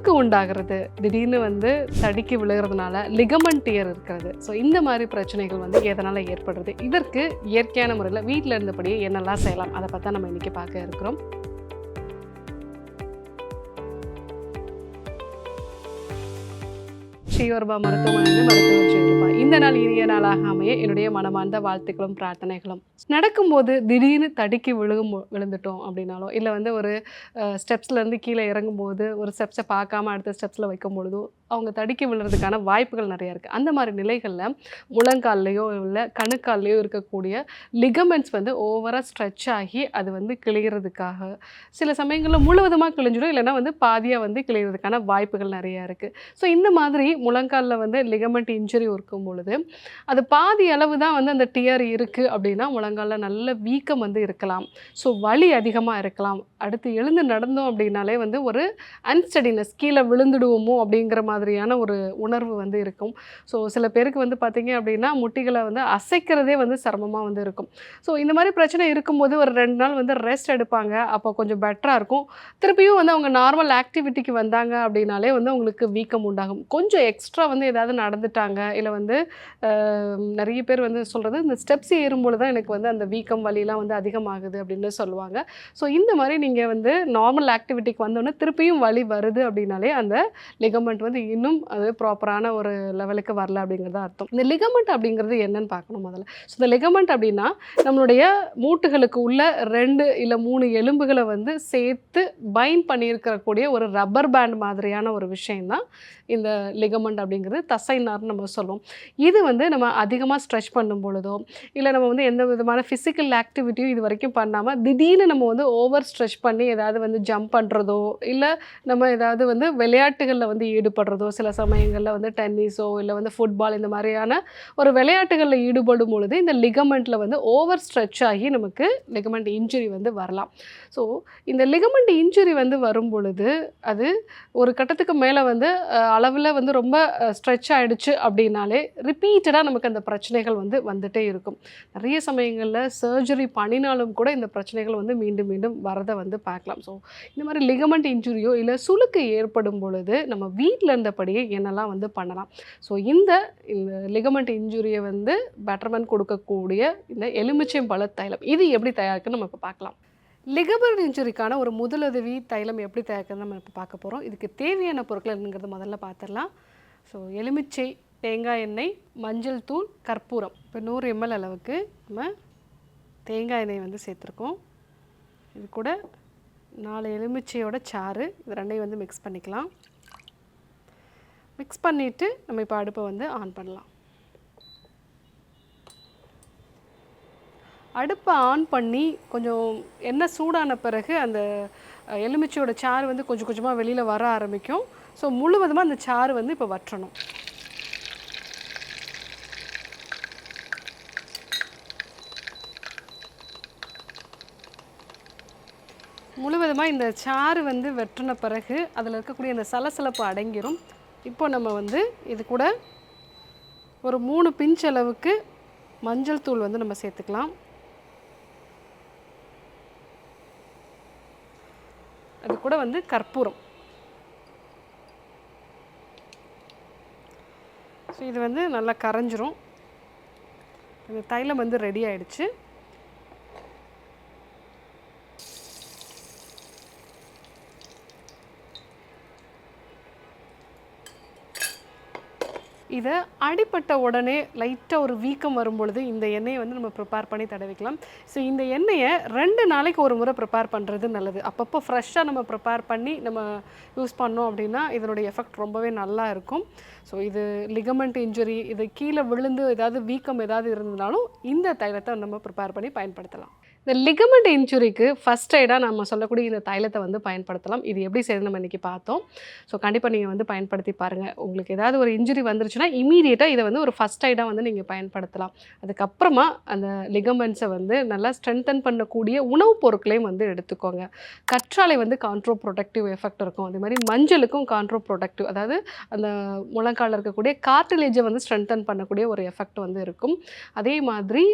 முறுக்கு உண்டாகிறது? திடீர்னு வந்து தடிக்கு விழுகிறதுனால லிகமன் டியர் இருக்கிறது. ஸோ இந்த மாதிரி பிரச்சனைகள் வந்து எதனால் ஏற்படுறது இதற்கு இயற்கையான முறையில் வீட்டில் இருந்தபடியே என்னெல்லாம் செய்யலாம்? அதை பார்த்தா நம்ம இன்றைக்கி பார்க்க இருக்கிறோம். ஸ்ரீவர்பா மருத்துவமனை மருத்துவர் ஜெயலலிதா இந்த நாள் இனிய நாளாக அமைய என்னுடைய மனமார்ந்த வாழ்த்துக்களும் பிரார்த்தனைகளும். நடக்கும்போது திடீர்னு தடுக்கி விழுகும் விழுந்துட்டோம் அப்படின்னாலோ இல்லை வந்து ஒரு ஸ்டெப்ஸ்லேருந்து கீழே இறங்கும்போது ஒரு ஸ்டெப்ஸை பார்க்காம அடுத்த ஸ்டெப்ஸில் வைக்கும் பொழுதோ அவங்க தடுக்கி விழுறதுக்கான வாய்ப்புகள் நிறையா இருக்குது அந்த மாதிரி நிலைகளில் முழங்கால்லையோ இல்லை கணுக்கால்லையோ இருக்கக்கூடிய லிகமெண்ட்ஸ் வந்து ஓவராக ஸ்ட்ரெச் ஆகி அது வந்து கிழிகிறதுக்காக சில சமயங்களில் முழுவதுமாக கிழிஞ்சிடும். இல்லைன்னா வந்து பாதியாக வந்து கிழிகிறதுக்கான வாய்ப்புகள் நிறையா இருக்குது ஸோ இந்த மாதிரி முழங்காலில் வந்து லிகமெண்ட் இன்ஜுரி இருக்கும் பொழுது அது பாதி அளவு தான் வந்து அந்த டியர் இருக்குது அப்படின்னா முழங்காலில் நல்ல வீக்கம் வந்து இருக்கலாம். ஸோ வலி அதிகமாக இருக்கலாம். அடுத்து எழுந்து நடந்தோம் அப்படின்னாலே வந்து ஒரு அன்ஸ்டடினஸ் கீழே விழுந்துடுவோமோ அப்படிங்கிற மாதிரி மாதிரியான ஒரு உணர்வு வந்து இருக்கும். ஸோ சில பேருக்கு வந்து பார்த்திங்க அப்படின்னா முட்டிகளை வந்து அசைக்கிறதே வந்து சிரமமாக வந்து இருக்கும். ஸோ இந்த மாதிரி பிரச்சனை இருக்கும்போது ஒரு ரெண்டு நாள் வந்து ரெஸ்ட் எடுப்பாங்க. அப்போ கொஞ்சம் பெட்டராக இருக்கும். திருப்பியும் வந்து அவங்க நார்மல் ஆக்டிவிட்டிக்கு வந்தாங்க அப்படின்னாலே வந்து அவங்களுக்கு வீக்கம் உண்டாகும். கொஞ்சம் எக்ஸ்ட்ரா வந்து ஏதாவது நடந்துட்டாங்க இல்லை வந்து நிறைய பேர் வந்து சொல்கிறது இந்த ஸ்டெப்ஸ் ஏறும்போது தான் எனக்கு வந்து அந்த வீக்கம் வலிலாம் வந்து அதிகமாகுது அப்படின்னு சொல்லுவாங்க. ஸோ இந்த மாதிரி நீங்கள் வந்து நார்மல் ஆக்டிவிட்டிக்கு வந்தோடனே திருப்பியும் வலி வருது அப்படின்னாலே அந்த லிகமெண்ட் வந்து இன்னும் அது ப்ராப்பரான ஒரு லெவலுக்கு வரல அப்படிங்கிறது அர்த்தம். இந்த லிகமெண்ட் அப்படிங்கிறது என்னன்னு பார்க்கணும் முதல்ல. ஸோ இந்த லிகமெண்ட் அப்படின்னா நம்மளுடைய மூட்டுகளுக்கு உள்ள ரெண்டு இல்லை மூணு எலும்புகளை வந்து சேர்த்து பைண்ட் பண்ணியிருக்கக்கூடிய ஒரு ரப்பர் பேண்ட் மாதிரியான ஒரு விஷயம்தான் இந்த லிகமெண்ட் அப்படிங்கிறது. தசைனார்னு நம்ம சொல்லுவோம். இது வந்து நம்ம அதிகமாக ஸ்ட்ரெச் பண்ணும் பொழுதோ இல்லை நம்ம வந்து எந்த விதமான ஃபிசிக்கல் ஆக்டிவிட்டியும் இது வரைக்கும் பண்ணாமல் திடீர்னு நம்ம வந்து ஓவர் ஸ்ட்ரெச் பண்ணி ஏதாவது வந்து ஜம்ப் பண்ணுறதோ இல்லை நம்ம ஏதாவது வந்து விளையாட்டுகளில் வந்து ஈடுபடுறதோ சில சமயங்களில் வந்து டென்னிஸோ இல்லை வந்து ஃபுட்பால் இந்த மாதிரியான ஒரு விளையாட்டுகளில் ஈடுபடும் பொழுது இந்த லிகமெண்ட்டில் வந்து ஓவர் ஸ்ட்ரெச் ஆகி நமக்கு லிகமெண்ட் இன்ஜுரி வந்து வரலாம். ஸோ இந்த லிகமெண்ட் இன்ஜுரி வந்து வரும் பொழுது அது ஒரு கட்டத்துக்கு மேலே வந்து அளவில் வந்து ரொம்ப ஸ்ட்ரெச் ஆகிடுச்சு அப்படின்னாலே ரிப்பீட்டடாக நமக்கு அந்த பிரச்சனைகள் வந்து வந்துட்டே இருக்கும். நிறைய சமயங்களில் சர்ஜரி பண்ணினாலும் கூட இந்த பிரச்சனைகள் வந்து மீண்டும் மீண்டும் வரதை வந்து பார்க்கலாம். ஸோ இந்த மாதிரி லிகமெண்ட் இன்ஜுரியோ இல்லை சுளுக்கு ஏற்படும் பொழுது நம்ம வீட்டில் இருந்தபடியே என்னெல்லாம் வந்து பண்ணலாம். ஸோ இந்த இந்த லிகமெண்ட் இன்ஜுரியை வந்து பெட்டர்மெண்ட் கொடுக்கக்கூடிய இந்த எலுமிச்சம்பழ தைலம் இது எப்படி தயாரிக்குன்னு நம்ம இப்போ பார்க்கலாம். லிகமெண்ட் இன்ஜுரிக்கான ஒரு முதலுதவி தைலம் எப்படி தயாரிக்கிறது நம்ம இப்போ பார்க்க போகிறோம் இதுக்கு தேவையான பொருட்கள் என்னங்கிறது முதல்ல பார்த்துடலாம். ஸோ எலுமிச்சை தேங்காய் எண்ணெய் மஞ்சள் தூள் கற்பூரம். இப்போ நூறு எம்எல் அளவுக்கு நம்ம தேங்காய் எண்ணெய் வந்து சேர்த்துருக்கோம். இது கூட நாலு எலுமிச்சையோட சாறு இது ரெண்டையும் வந்து மிக்ஸ் பண்ணிக்கலாம். மிக்ஸ் பண்ணிவிட்டு நம்ம இப்போ அடுப்பை வந்து ஆன் பண்ணலாம். அடுப்பை ஆன் பண்ணி கொஞ்சம் எண்ணெய் சூடான பிறகு அந்த எலுமிச்சையோட சாறு வந்து கொஞ்சம் கொஞ்சமாக வெளியில் வர ஆரம்பிக்கும். ஸோ முழுவதுமாக அந்த சாறு வந்து இப்போ வற்றணும். முழுவதுமாக இந்த சாறு வந்து வெட்டின பிறகு அதில் இருக்கக்கூடிய அந்த சலசலப்பு அடங்கிரும். இப்போ நம்ம வந்து இது கூட ஒரு மூணு பிஞ்ச் அளவுக்கு மஞ்சள் தூள் வந்து நம்ம சேர்த்துக்கலாம். அது கூட வந்து கற்பூரம். ஸோ இது வந்து நல்லா கரைஞ்சிரும். இந்த தைலம் வந்து ரெடி ஆயிடுச்சு. இதை அடிப்பட்ட உடனே லைட்டாக ஒரு வீக்கம் வரும் பொழுது இந்த எண்ணெயை வந்து நம்ம ப்ரிப்பேர் பண்ணி தடவிக்கலாம். ஸோ இந்த எண்ணெயை ரெண்டு நாளைக்கு ஒரு முறை ப்ரிப்பேர் பண்ணுறது நல்லது. அப்பப்போ ஃப்ரெஷ்ஷாக நம்ம ப்ரிப்பேர் பண்ணி நம்ம யூஸ் பண்ணோம் அப்படின்னா இதனுடைய எஃபெக்ட் ரொம்பவே நல்லா இருக்கும். ஸோ இது லிகமெண்ட் இன்ஜுரி இது கீழே விழுந்து ஏதாவது வீக்கம் ஏதாவது இருந்ததுனாலும் இந்த தைலத்தை நம்ம ப்ரிப்பேர் பண்ணி பயன்படுத்தலாம். இந்த லிகமெண்ட் இன்ஜுரிக்கு ஃபஸ்ட் எய்டாக நம்ம சொல்லக்கூடிய இந்த தைலத்தை வந்து பயன்படுத்தலாம். இது எப்படி செய்யணும் நம்ம இன்றைக்கி பார்த்தோம். ஸோ கண்டிப்பாக நீங்கள் வந்து பயன்படுத்தி பாருங்கள் உங்களுக்கு ஏதாவது ஒரு இன்ஜுரி வந்துருச்சுன்னா இமீடியட்டாக இதை வந்து ஒரு ஃபஸ்ட் எய்டாக வந்து நீங்கள் பயன்படுத்தலாம். அதுக்கப்புறமா அந்த லிகமெண்ட்ஸை வந்து நல்லா ஸ்ட்ரென்தன் பண்ணக்கூடிய உணவுப் பொருட்களையும் வந்து எடுத்துக்கோங்க. கற்றாழை வந்து கான்ட்ரோ ப்ரொடக்டிவ் எஃபெக்ட் இருக்கும். அதே மாதிரி மஞ்சளுக்கும் கான்ட்ரோ ப்ரொடக்டிவ் அதாவது அந்த முழங்காலில் இருக்கக்கூடிய கார்டிலேஜை வந்து ஸ்ட்ரென்தன் பண்ணக்கூடிய ஒரு எஃபெக்ட் வந்து இருக்கும். அதே மாதிரி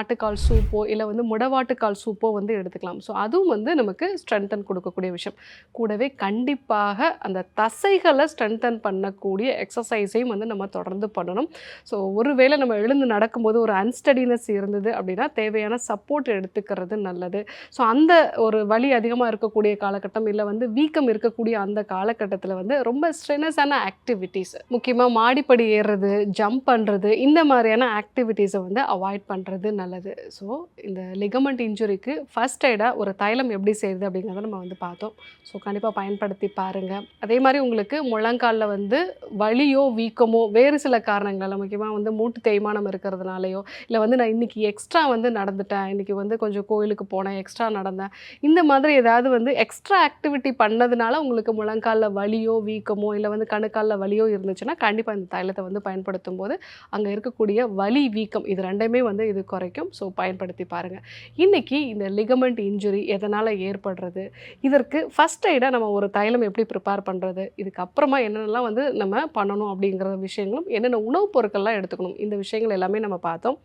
ஆட்டுக்கால் சூப்போ இல்லை இல்லை வந்து முடவாட்டுக்கால் சூப்போ வந்து எடுத்துக்கலாம். ஸோ அதுவும் வந்து நமக்கு ஸ்ட்ரென்தன் கொடுக்கக்கூடிய விஷயம். கூடவே கண்டிப்பாக அந்த தசைகளை ஸ்ட்ரென்தன் பண்ணக்கூடிய எக்ஸசைஸையும் வந்து நம்ம தொடர்ந்து பண்ணணும். ஸோ ஒருவேளை நம்ம எழுந்து நடக்கும்போது ஒரு அன்ஸ்டடினஸ் இருந்தது அப்படின்னா தேவையான சப்போர்ட் எடுத்துக்கிறது நல்லது. ஸோ அந்த ஒரு வலி அதிகமாக இருக்கக்கூடிய காலகட்டம் இல்லை வந்து வீக்கம் இருக்கக்கூடிய அந்த காலகட்டத்தில் வந்து ரொம்ப ஸ்ட்ரெனஸான ஆக்டிவிட்டீஸ் முக்கியமாக மாடிப்படி ஏறுறது ஜம்ப் பண்ணுறது இந்த மாதிரியான ஆக்டிவிட்டீஸை வந்து அவாய்ட் பண்ணுறது நல்லது. ஸோ இந்த லிகமெண்ட் இன்ஜுரிக்கு ஃபஸ்ட் எய்டாக ஒரு தைலம் எப்படி செய்யுது அப்படிங்கிறத நம்ம வந்து பார்த்தோம். ஸோ கண்டிப்பாக பயன்படுத்தி பாருங்கள் அதே மாதிரி உங்களுக்கு முழங்காலில் வந்து வலியோ வீக்கமோ வேறு சில காரணங்களால் முக்கியமாக வந்து மூட்டு தேய்மானம் இருக்கிறதுனாலையோ இல்லை வந்து நான் இன்றைக்கி எக்ஸ்ட்ரா வந்து நடந்துட்டேன் இன்றைக்கி வந்து கொஞ்சம் கோயிலுக்கு போனேன் எக்ஸ்ட்ரா நடந்தேன் இந்த மாதிரி ஏதாவது வந்து எக்ஸ்ட்ரா ஆக்டிவிட்டி பண்ணதுனால உங்களுக்கு முழங்காலில் வலியோ வீக்கமோ இல்லை வந்து கணுக்காலில் வலியோ இருந்துச்சுன்னா கண்டிப்பாக இந்த தைலத்தை வந்து பயன்படுத்தும் போது அங்கே இருக்கக்கூடிய வலி வீக்கம் இது ரெண்டையுமே வந்து இது குறைக்கும். ஸோ பயன்படுத்தி பாருங்கள் இன்றைக்கி இந்த லிகமெண்ட் இன்ஜுரி எதனால் ஏற்படுறது? இதற்கு ஃபஸ்ட் எய்டாக நம்ம ஒரு தைலம் எப்படி ப்ரிப்பேர் பண்ணுறது இதுக்கப்புறமா என்னென்னலாம் வந்து நம்ம பண்ணணும் அப்படிங்கிற விஷயங்களும் என்னென்ன உணவுப் பொருட்கள்லாம் எடுத்துக்கணும்? இந்த விஷயங்கள் எல்லாமே நம்ம பார்த்தோம்.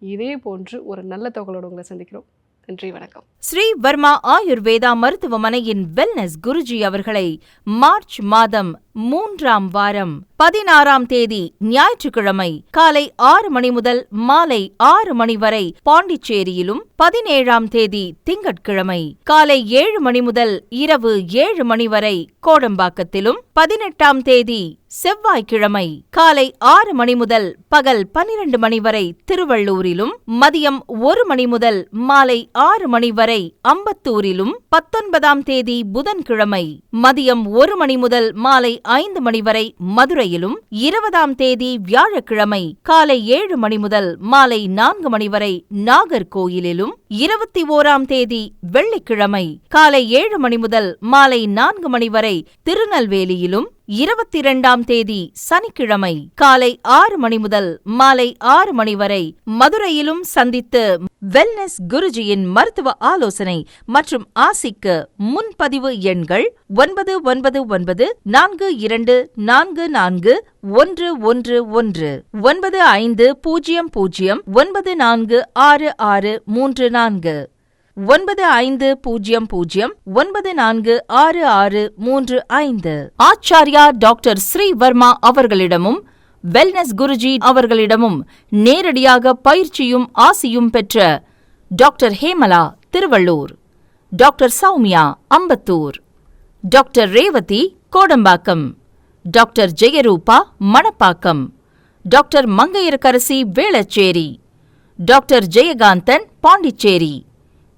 இதே போன்று ஒரு நல்ல தொகையோடு உங்களை சந்திக்கிறோம். நன்றி வணக்கம். ஸ்ரீ வர்மா ஆயுர்வேதா மருத்துவமனையின் வெல்னஸ் குருஜி அவர்களை மார்ச் மாதம் மூன்றாம் வாரம் பதினாறாம் தேதி ஞாயிற்றுக்கிழமை காலை ஆறு மணி முதல் மாலை ஆறு மணி வரை பாண்டிச்சேரியிலும் பதினேழாம் தேதி திங்கட்கிழமை காலை ஏழு மணி முதல் இரவு ஏழு மணி வரை கோடம்பாக்கத்திலும் பதினெட்டாம் தேதி செவ்வாய்க்கிழமை காலை ஆறு மணி முதல் பகல் பனிரெண்டு மணி வரை திருவள்ளூரிலும் மதியம் ஒரு மணி முதல் மாலை ஆறு மணி வரை அம்பத்தூரிலும் பத்தொன்பதாம் தேதி புதன்கிழமை மதியம் ஒரு மணி முதல் மாலை ஐந்து மணி வரை மதுரையிலும் இருபதாம் தேதி வியாழக்கிழமை காலை ஏழு மணி முதல் மாலை நான்கு மணி வரை நாகர்கோயிலிலும் இருபத்தி ஓராம் தேதி வெள்ளிக்கிழமை காலை ஏழு மணி முதல் மாலை நான்கு மணி வரை திருநெல்வேலியிலும் இருபத்தி இரண்டாம் தேதி சனிக்கிழமை காலை ஆறு மணி முதல் மாலை ஆறு மணி வரை மதுரையிலும் சந்தித்து வெல்னஸ் குருஜியின் மருத்துவ ஆலோசனை மற்றும் ஆசிக்கு முன்பதிவு எண்கள் ஒன்பது ஒன்பது ஒன்பது நான்கு இரண்டு நான்கு நான்கு ஒன்று ஒன்று ஒன்று ஒன்பது ஐந்து பூஜ்ஜியம் பூஜ்ஜியம் ஒன்பது நான்கு ஆறு ஆறு மூன்று நான்கு. ஒன்பது ஐந்து பூஜ்ஜியம் பூஜ்ஜியம் ஒன்பது நான்கு ஆறு ஆறு மூன்று ஐந்து. ஆச்சாரியா டாக்டர் ஸ்ரீவர்மா அவர்களிடமும் வெல்னஸ் குருஜி அவர்களிடமும் நேரடியாக பயிற்சியும் ஆசியும் பெற்ற doctor Hemala Tiruvallur doctor Soumya Ambattur doctor Revathi Kodambakkam doctor Jayarupa Manappakkam doctor Mangaiyarkarasi Velachery doctor Jayakanthan Pondicherry.